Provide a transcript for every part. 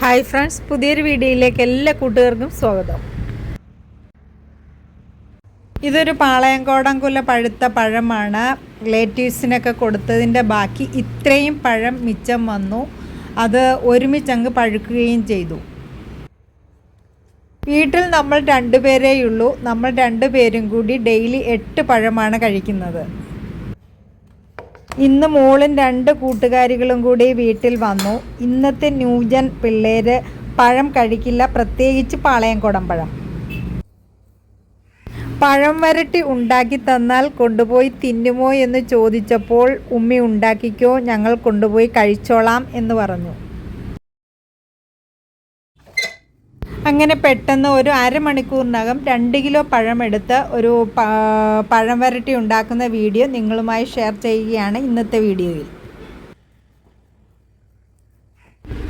Hi friends പുതിയൊരു വീഡിയോയിലേക്ക് എല്ലാ കൂട്ടുകാർക്കും സ്വാഗതം. ഇതൊരു പാളയംകോടംകുല പഴുത്ത പഴമാണ്. റിലേറ്റീവ്സിനൊക്കെ കൊടുത്തതിന്റെ ബാക്കി ഇത്രയും പഴം മിച്ചം വന്നു. അത് ഒരുമിച്ചങ്ങ് പഴുക്കുകയും ചെയ്തു. വീട്ടിൽ നമ്മൾ രണ്ടുപേരേയുള്ളൂ. നമ്മൾ രണ്ടുപേരും കൂടി ഡെയിലി എട്ട് പഴമാണ് കഴിക്കുന്നത്. ഇന്ന് മോളും രണ്ട് കൂട്ടുകാരികളും കൂടി വീട്ടിൽ വന്നു. ഇന്നത്തെ ന്യൂജൻ പിള്ളേർ പഴം കഴിക്കില്ല പ്രത്യേകിച്ച് പാളയം കുടമ്പഴം പഴം വരട്ടി ഉണ്ടാക്കി തന്നാൽ കൊണ്ടുപോയി തിന്നുമോ എന്ന് ചോദിച്ചപ്പോൾ ഉമ്മി ഉണ്ടാക്കിക്കോ ഞങ്ങൾ കൊണ്ടുപോയി കഴിച്ചോളാം എന്ന് പറഞ്ഞു. അങ്ങനെ പെട്ടെന്ന് ഒരു അരമണിക്കൂറിനകം രണ്ട് കിലോ പഴമെടുത്ത് ഒരു പഴം വരട്ടി ഉണ്ടാക്കുന്ന വീഡിയോ നിങ്ങളുമായി ഷെയർ ചെയ്യുകയാണ് ഇന്നത്തെ വീഡിയോയിൽ.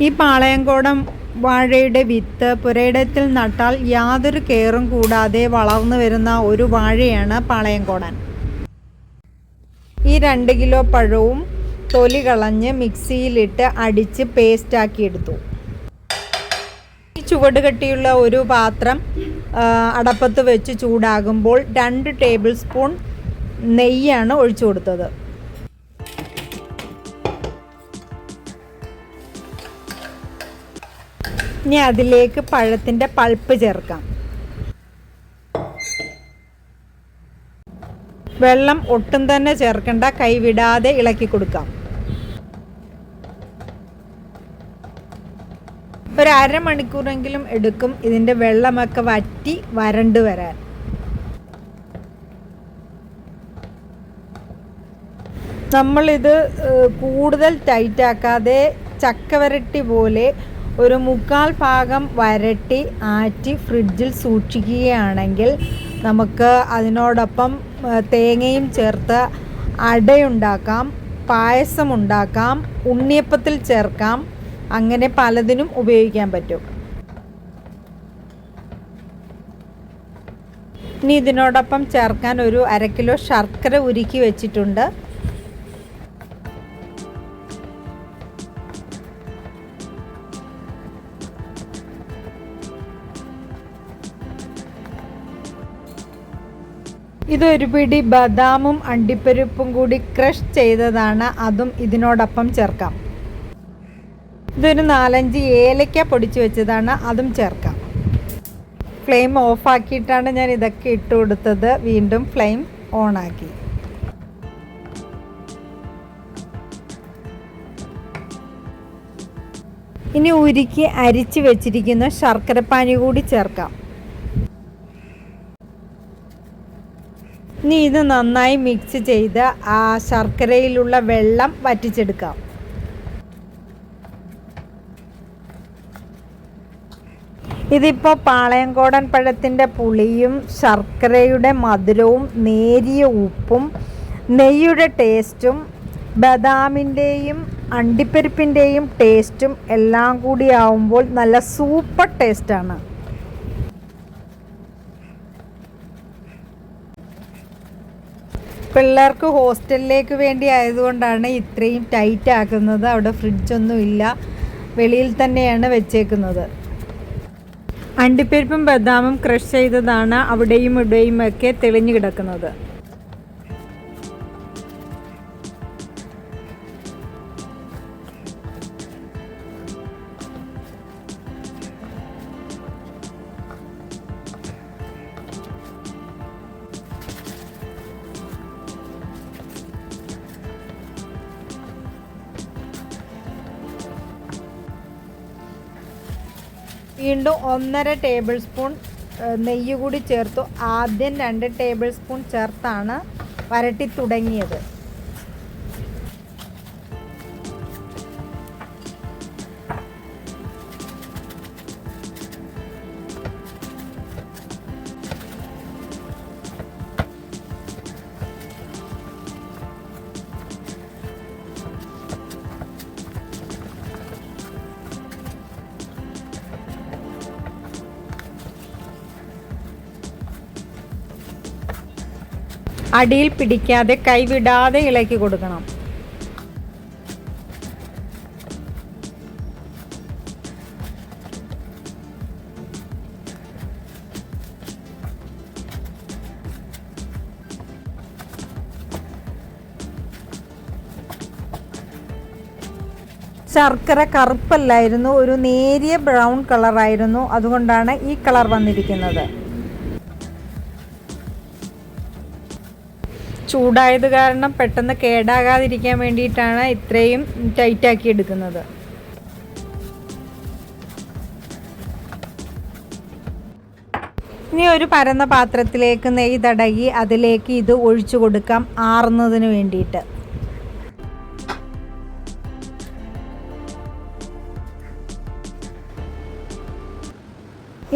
ഈ പാളയംകോടം വാഴയുടെ വിത്ത് പുരയിടത്തിൽ നട്ടാൽ യാതൊരു കെയറും കൂടാതെ വളർന്നു വരുന്ന ഒരു വാഴയാണ് പാളയംകോടൻ. ഈ രണ്ട് കിലോ പഴവും തൊലി കളഞ്ഞ് മിക്സിയിലിട്ട് അടിച്ച് പേസ്റ്റാക്കി എടുത്തു. ഈ ചുവട് കെട്ടിയുള്ള ഒരു പാത്രം അടപ്പത്ത് വെച്ച് ചൂടാകുമ്പോൾ രണ്ട് ടേബിൾ സ്പൂൺ നെയ്യാണ് ഒഴിച്ചു കൊടുത്തത്. ഇനി അതിലേക്ക് പഴത്തിന്റെ പൾപ്പ് ചേർക്കാം. വെള്ളം ഒട്ടും തന്നെ ചേർക്കണ്ട കൈവിടാതെ ഇളക്കി കൊടുക്കാം. ഒരു അരമണിക്കൂറെങ്കിലും എടുക്കും ഇതിന്റെ വെള്ളമൊക്കെ വറ്റി വരണ്ട് വരാൻ. നമ്മളിത് കൂടുതൽ ടൈറ്റാക്കാതെ ചക്ക വരട്ടി പോലെ ഒരു മുക്കാൽ ഭാഗം വരട്ടി ആറ്റി ഫ്രിഡ്ജിൽ സൂക്ഷിക്കുകയാണെങ്കിൽ നമുക്ക് അതിനോടൊപ്പം തേങ്ങയും ചേർത്ത് അടയുണ്ടാക്കാം പായസം ഉണ്ടാക്കാം ഉണ്ണിയപ്പത്തിൽ ചേർക്കാം അങ്ങനെ പലതിനും ഉപയോഗിക്കാൻ പറ്റും. ഇനി ഇതിനോടൊപ്പം ചേർക്കാൻ ഒരു അര കിലോ ശർക്കര ഉരുക്കി വെച്ചിട്ടുണ്ട്. ഇതൊരു പിടി ബദാമും അണ്ടിപ്പരിപ്പും കൂടി ക്രഷ് ചെയ്തതാണ്. അതും ഇതിനോടൊപ്പം ചേർക്കാം. ഇതൊരു നാലഞ്ച് ഏലക്ക പൊടിച്ച് വെച്ചതാണ് അതും ചേർക്കാം. ഫ്ലെയിം ഓഫാക്കിയിട്ടാണ് ഞാൻ ഇതൊക്കെ ഇട്ട് കൊടുത്തത്. വീണ്ടും ഫ്ലെയിം ഓണാക്കി. ഇനി ഉരുക്കി അരിച്ച് വെച്ചിരിക്കുന്ന ശർക്കരപ്പാനി കൂടി ചേർക്കാം. ഇനി ഇത് നന്നായി മിക്സ് ചെയ്ത് ആ ശർക്കരയിലുള്ള വെള്ളം വറ്റിച്ചെടുക്കാം. ഇതിപ്പോൾ പാളയംകോടൻ പഴത്തിന്റെ പുളിയും ശർക്കരയുടെ മധുരവും നേരിയ ഉപ്പും നെയ്യുടെ ടേസ്റ്റും ബദാമിന്റെയും അണ്ടിപ്പരിപ്പിന്റെയും ടേസ്റ്റും എല്ലാം കൂടി ആവുമ്പോൾ നല്ല സൂപ്പർ ടേസ്റ്റാണ്. പിള്ളേർക്ക് ഹോസ്റ്റലിലേക്ക് വേണ്ടി ആയതുകൊണ്ടാണ് ഇത്രയും ടൈറ്റ് ആക്കുന്നത് അവിടെ ഫ്രിഡ്ജൊന്നും ഇല്ല വെളിയിൽ തന്നെയാണ് വെച്ചേക്കുന്നത്. അണ്ടിപ്പരിപ്പും ബദാമും ക്രഷ് ചെയ്തതാണ് അവിടെയും ഇവിടെയും ഒക്കെ തെളിഞ്ഞു കിടക്കുന്നത്. വീണ്ടും ഒന്നര ടേബിൾ സ്പൂൺ നെയ്യ് കൂടി ചേർത്തു. ആദ്യം രണ്ട് ടേബിൾ സ്പൂൺ ചേർത്താണ് വരട്ടി തുടങ്ങിയത്. അടിയിൽ പിടിക്കാതെ കൈവിടാതെ ഇളക്കി കൊടുക്കണം. ശർക്കര കറുപ്പല്ലായിരുന്നു ഒരു നേരിയ ബ്രൗൺ കളറായിരുന്നു അതുകൊണ്ടാണ് ഈ കളർ വന്നിരിക്കുന്നത്. ചൂടായത് കാരണം പെട്ടെന്ന് കേടാകാതിരിക്കാൻ വേണ്ടിയിട്ടാണ് ഇത്രയും ടൈറ്റാക്കി എടുക്കുന്നത്. ഇനി ഒരു പരന്ന പാത്രത്തിലേക്ക് നെയ്യ് തടകി അതിലേക്ക് ഇത് ഒഴിച്ചു കൊടുക്കാം ആറുന്നതിന് വേണ്ടിയിട്ട്.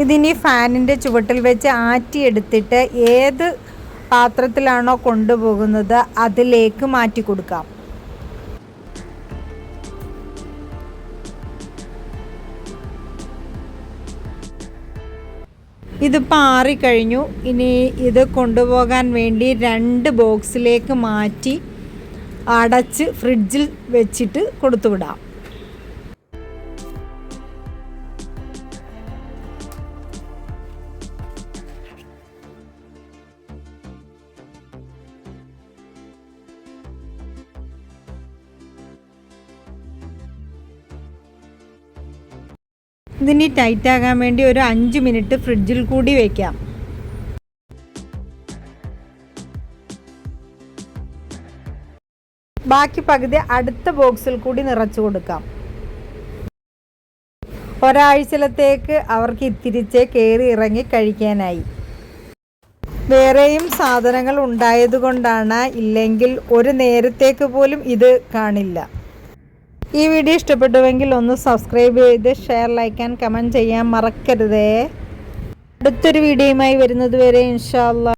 ഇതിനി ഫാനിന്റെ ചുവട്ടിൽ വെച്ച് ആറ്റിയെടുത്തിട്ട് ഏത് പാത്രത്തിലാണോ കൊണ്ടുപോകുന്നത് അതിലേക്ക് മാറ്റി കൊടുക്കാം. ഇത് പാറിക്കഴിഞ്ഞു ഇനി ഇത് കൊണ്ടുപോകാൻ വേണ്ടി രണ്ട് ബോക്സിലേക്ക് മാറ്റി അടച്ച് ഫ്രിഡ്ജിൽ വെച്ചിട്ട് കൊടുത്തുവിടാം. ഇതിനി ടൈറ്റ് ആകാൻ വേണ്ടി ഒരു അഞ്ച് മിനിറ്റ് ഫ്രിഡ്ജിൽ കൂടി വയ്ക്കാം ബാക്കി പകുതി അടുത്ത ബോക്സിൽ കൂടി നിറച്ചു കൊടുക്കാം. ഒരാഴ്ചലത്തേക്ക് അവർക്ക് ഇത്തിരിച്ച് കയറി ഇറങ്ങി കഴിക്കാനായി. വേറെയും സാധനങ്ങൾ ഉണ്ടായതുകൊണ്ടാണ് ഇല്ലെങ്കിൽ ഒരു നേരത്തേക്ക് പോലും ഇത് കാണില്ല. ഈ വീഡിയോ ഇഷ്ടപ്പെട്ടുവെങ്കിൽ ഒന്ന് സബ്സ്ക്രൈബ് ചെയ്ത് ഷെയർ ലൈക്ക് ആൻഡ് കമന്റ് ചെയ്യാൻ മറക്കരുതേ. അടുത്തൊരു വീഡിയോയുമായി വരുന്നത് വരെ ഇൻഷാല്ല